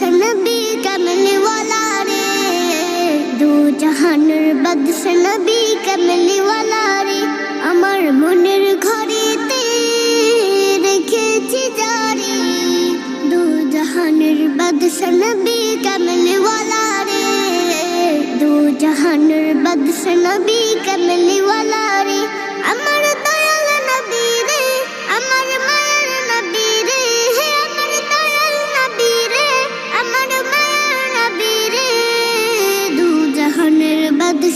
নবী কমলি ওয়ালা রে দু জাহানের বাদশাহ নবী কমলি ওয়ালা রে আমার মনের ঘরেতে রেখেছি জারি দু জাহানের বাদশাহ নবী কমলি রে দু জাহানের বাদশাহ নবী কমলি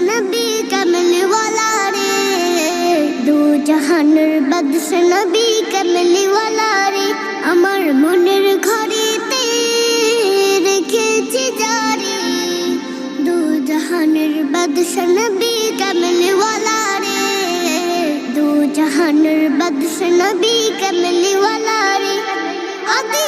নবী কমলি ওয়ালা রে দু জাহানের বাদশাহ নবী কমলি ওয়ালা রে আমার মনের ঘরেতে রেখেছি জারি দু জাহানের বাদশাহ নবী কমলি ওয়ালা রে দু জাহানের বাদশাহ নবী কমলি রে আদি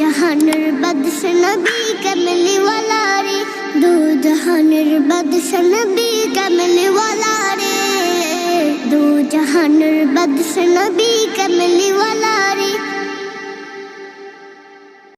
দু জাহানের বাদশাহ নবী কমলি ওয়ালা রে দু জাহানের বাদশাহ নবী কমলি ওয়ালা রে দু জাহানের বাদশাহ নবী কমলি ওয়ালা